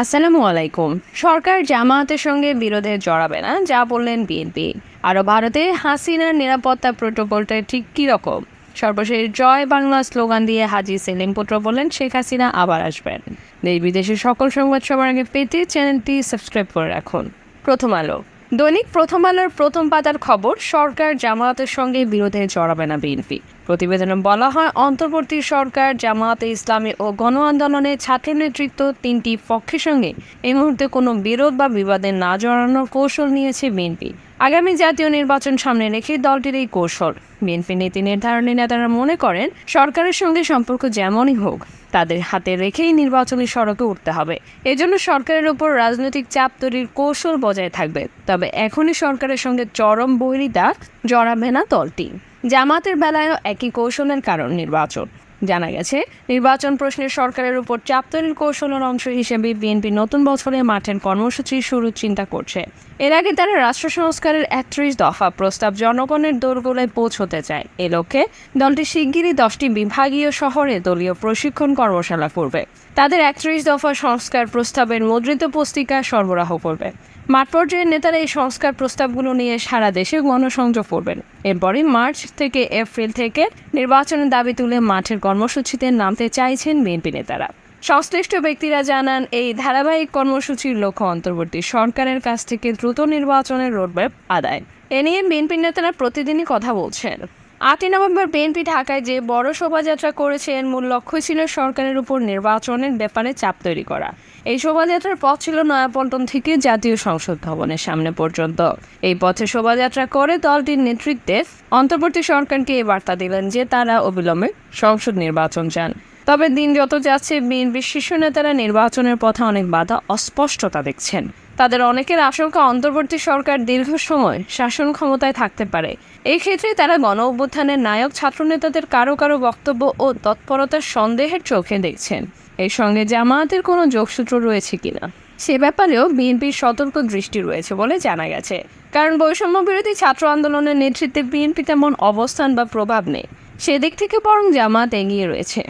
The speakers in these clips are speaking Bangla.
আসসালামু আলাইকুম। সরকার জামায়াতের সঙ্গে বিরোধে জড়াবে না, যা বললেন বিএনপি। আরও ভারতে হাসিনার নিরাপত্তা প্রোটোকলটা ঠিক কীরকম সর্বশেষ জয় বাংলা স্লোগান দিয়ে হাজি সেলিম পুত্র বললেন, শেখ হাসিনা আবার আসবেন। দেশ বিদেশের সকল সংবাদ সবার আগে পেতে চ্যানেলটি সাবস্ক্রাইব করে রাখুন। প্রথম আলো। দৈনিক প্রথম আলোর প্রথম পাতার খবর, সরকার জামায়াতের সঙ্গে বিরোধে জড়াবে না বিএনপি। প্রতিবেদনে বলা হয়, অন্তর্বর্তী সরকার জামায়াতে ইসলামী ও গণ আন্দোলনে ছাত্র নেতৃত্ব তিনটি পক্ষের সঙ্গে এই মুহূর্তে কোনো বিরোধ বা বিবাদে না জড়ানোর কৌশল নিয়েছে বিএনপি। আগামী জাতীয় নির্বাচন সামনে রেখে দলটির এই কৌশল। বিএনপি নীতি নির্ধারণী নেতারা মনে করেন, সরকারের সঙ্গে সম্পর্ক যেমনই হোক, তাদের হাতে রেখেই নির্বাচনী সড়কে উঠতে হবে। এজন্য সরকারের উপর রাজনৈতিক চাপ তৈরির কৌশল বজায় থাকবে। তবে এখনই সরকারের সঙ্গে চরম বৈরিতা জড়াবে না দলটি। জামাতের বেলায়ও একই কৌশলের কারণ নির্বাচন। জানা গেছে। নির্বাচন প্রশ্নে সরকারের উপর চাপ তৈরির কৌশলের অংশ হিসেবে বিএনপি নতুন বছরে মাঠের কর্মসূচি শুরু চিন্তা করছে। এর আগে তারা রাষ্ট্র সংস্কারের একত্রিশ দফা প্রস্তাব জনগণের দোরগোলায় পৌঁছতে চায়। এ লক্ষ্যে দলটি শিগগিরই দশটি বিভাগীয় শহরে দলীয় প্রশিক্ষণ কর্মশালা করবে। তাদের একত্রিশ দফা সংস্কার প্রস্তাবের মুদ্রিত পুস্তিকা সরবরাহ করবে। মাঠ পর্যায়ের নেতারা এই সংস্কার প্রস্তাবগুলো নিয়ে সারা দেশে গণসংযোগ করবেন। এরপরই মার্চ থেকে এপ্রিল থেকে নির্বাচনের দাবি তুলে মাঠের কর্মসূচিতে নামতে চাইছেন বিএনপি নেতারা। সংশ্লিষ্ট ব্যক্তিরা জানান, এই ধারাবাহিক কর্মসূচির লক্ষ্য অন্তর্বর্তী সরকারের কাছ থেকে দ্রুত নির্বাচনের রোডম্যাপ আদায়। এ নিয়ে বিএনপি নেতারা প্রতিদিনই কথা বলছেন। আটই নভেম্বর বিএনপি ঢাকায় যে বড় শোভাযাত্রা করেছে এর মূল লক্ষ্য ছিল সরকারের উপর নির্বাচনের ব্যাপারে চাপ তৈরি করা। এই শোভাযাত্রার পথ ছিল নয়াপল্টন থেকে জাতীয় সংসদ ভবনের সামনে পর্যন্ত। এই পথে শোভাযাত্রা করে দলটির নেতৃত্বে অন্তর্বর্তী সরকারকে এই বার্তা দিলেন যে তারা অবিলম্বে সংসদ নির্বাচন চান। তবে দিন যত যাচ্ছে, বিএনপির শীর্ষ নেতারা নির্বাচনের পথে অনেক বাধা অস্পষ্টতা দেখছেন। তাদের অনেকের আশঙ্কা, অন্তর্বর্তী সরকার দীর্ঘ সময় শাসন ক্ষমতায় থাকতে পারে। এই ক্ষেত্রে তারা গণ অভ্যুত্থানের নায়ক ছাত্রনেতাদের কারও কারও বক্তব্য ও তৎপরতার সন্দেহের চোখে দেখছেন। এর সঙ্গে জামায়াতের কোনো যোগসূত্র রয়েছে কিনা? সে ব্যাপারেও বিএনপির সতর্ক দৃষ্টি রয়েছে বলে জানা গেছে। কারণ বৈষম্য বিরোধী ছাত্র আন্দোলনের নেতৃত্বে বিএনপি তেমন অবস্থান বা প্রভাব নেই। সেদিক থেকে বরং জামাত এগিয়ে রয়েছে।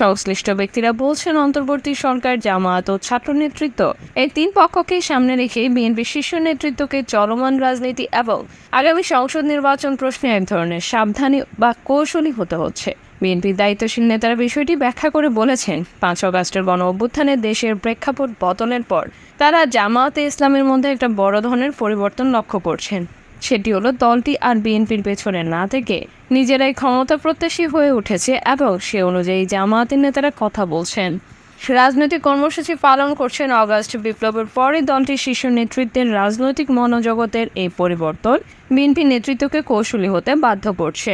সংশ্লিষ্ট ব্যক্তিরা বলছেন, অন্তর্বর্তী সরকার, জামায়াত ও ছাত্র নেতৃত্ব এই তিন পক্ষকে সামনে রেখে বিএনপির শীর্ষ নেতৃত্বকে চলমান রাজনীতি এবং আগামী সংসদ নির্বাচন প্রশ্নে এক ধরনের সাবধানী বা কৌশলী হতে হচ্ছে। বিএনপির দায়িত্বশীল নেতারা বিষয়টি ব্যাখ্যা করে বলেছেন, পাঁচ অগাস্টের গণ অভ্যুত্থানে দেশের প্রেক্ষাপট পতনের পর তারা জামায়াতে ইসলামের মধ্যে একটা বড় ধরনের পরিবর্তন লক্ষ্য করছেন। সেটি হলো দলটি আর বিএনপির পেছনে না থেকে নিজেরাই ক্ষমতা প্রত্যাশী হয়ে উঠেছে এবং সে অনুযায়ী জামায়াতের নেতারা কথা বলছেন। রাজনৈতিক কর্মসূচি পালন করছেন অগাস্ট বিপ্লবের পরে দলটির শীর্ষ নেতৃত্বের রাজনৈতিক মনোজগতের এই পরিবর্তন বিএনপি নেতৃত্বকে কৌশলী হতে বাধ্য করছে।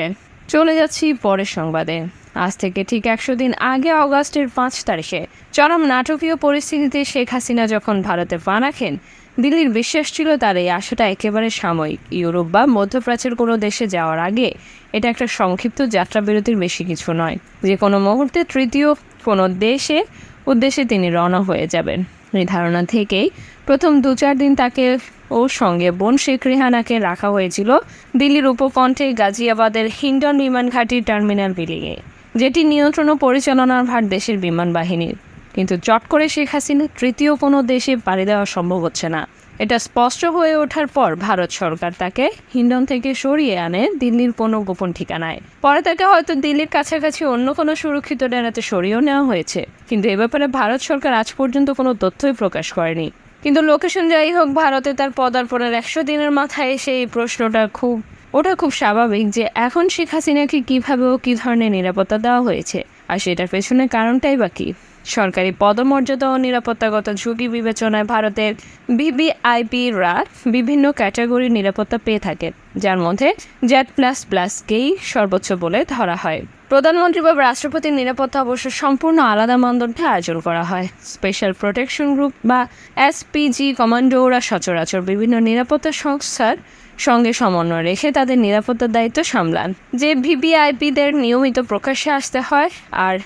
চলে যাচ্ছি পরের সংবাদে। আজ থেকে ঠিক একশো দিন আগে অগাস্টের পাঁচ তারিখে চরম নাটকীয় পরিস্থিতিতে শেখ হাসিনা যখন ভারতে পা রাখেন, দিল্লির বিশ্বাস ছিল তার এই আশাটা একেবারে সাময়িক। ইউরোপ বা মধ্যপ্রাচ্যের কোনো দেশে যাওয়ার আগে এটা একটা সংক্ষিপ্ত যাত্রা বিরতির বেশি কিছু নয়। যে কোনো মুহূর্তে তৃতীয় কোনো দেশে উদ্দেশ্যে তিনি রওনা হয়ে যাবেন। এই ধারণা থেকেই প্রথম দু চার দিন তাকে ও সঙ্গে বোন শেখ রেহানাকে রাখা হয়েছিল দিল্লির উপকণ্ঠে গাজিয়াবাদের হিন্ডন বিমান ঘাঁটি টার্মিনাল বিল্ডিংয়ে। যেটি নিয়ন্ত্রণ ও পরিচালনার ভার দেশের বিমান বাহিনীর। কিন্তু চট করে শেখ হাসিনা তৃতীয় কোনো দেশে পাড়ি দেওয়া সম্ভব হচ্ছে না। এটা স্পষ্ট হয়ে ওঠার পর ভারত সরকার তাকে হিন্ডন থেকে সরিয়ে আনে দিল্লির কোনো গোপন ঠিকানায়। পরে তাকে হয়তো দিল্লির কাছাকাছি অন্য কোনো সুরক্ষিত ডেরাতে সরিয়েও নেওয়া হয়েছে। কিন্তু এ ব্যাপারে ভারত সরকার আজ পর্যন্ত কোনো তথ্যই প্রকাশ করেনি। কিন্তু লোকেশন যাই হোক, ভারতে তার পদার্পণের একশো দিনের মাথায় এসে এই প্রশ্নটা খুব ওটা খুব স্বাভাবিক যে এখন শেখ হাসিনাকে কীভাবে ও কী ধরনের নিরাপত্তা দেওয়া হয়েছে, আর সেটার পেছনে কারণটাই বা কী? সরকারি পদমর্যাদা ও নিরাপত্তাগত ঝুঁকি বিবেচনায় ভারতের বিবিআইপিরা বিভিন্ন ক্যাটাগরির নিরাপত্তা পেয়ে থাকে, যার মধ্যে জেড প্লাস প্লাসকেই সর্বোচ্চ বলে ধরা হয়। প্রধানমন্ত্রী বা রাষ্ট্রপতির নিরাপত্তা অবশ্য সম্পূর্ণ আলাদা মানদণ্ডে আয়োজন করা হয়। স্পেশাল প্রোটেকশন গ্রুপ বা এসপিজি কমান্ডোরা সচরাচর বিভিন্ন নিরাপত্তা সংস্থার সঙ্গে সমন্বয় রেখে তাদের নিরাপত্তার দায়িত্ব সামলান। যে ভিভিআইপিদের নিয়মিত প্রকাশ্যে আসতে হয় আর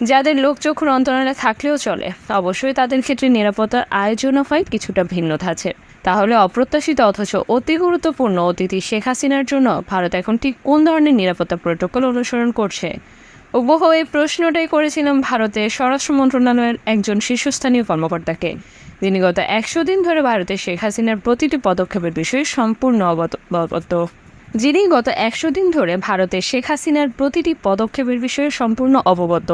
যাদের লোকচক্ষুর অন্তরালে থাকলেও চলে, অবশ্যই তাদের ক্ষেত্রে নিরাপত্তার আয়োজনও হয় কিছুটা ভিন্ন ধাঁচে তাহলে অপ্রত্যাশিত অথচ অতি গুরুত্বপূর্ণ অতিথি শেখ হাসিনার জন্য ভারত এখন ঠিক কোন ধরনের নিরাপত্তা প্রোটোকল অনুসরণ করছে? উপহ এই প্রশ্নটাই করেছিলাম ভারতের স্বরাষ্ট্র মন্ত্রণালয়ের একজন শীর্ষস্থানীয় কর্মকর্তাকে। যিনি গত একশো দিন ধরে ভারতে শেখ হাসিনার প্রতিটি পদক্ষেপের বিষয়ে সম্পূর্ণ অবত যিনি গত একশো দিন ধরে ভারতে শেখ হাসিনার প্রতিটি পদক্ষেপের বিষয়ে সম্পূর্ণ অবগত।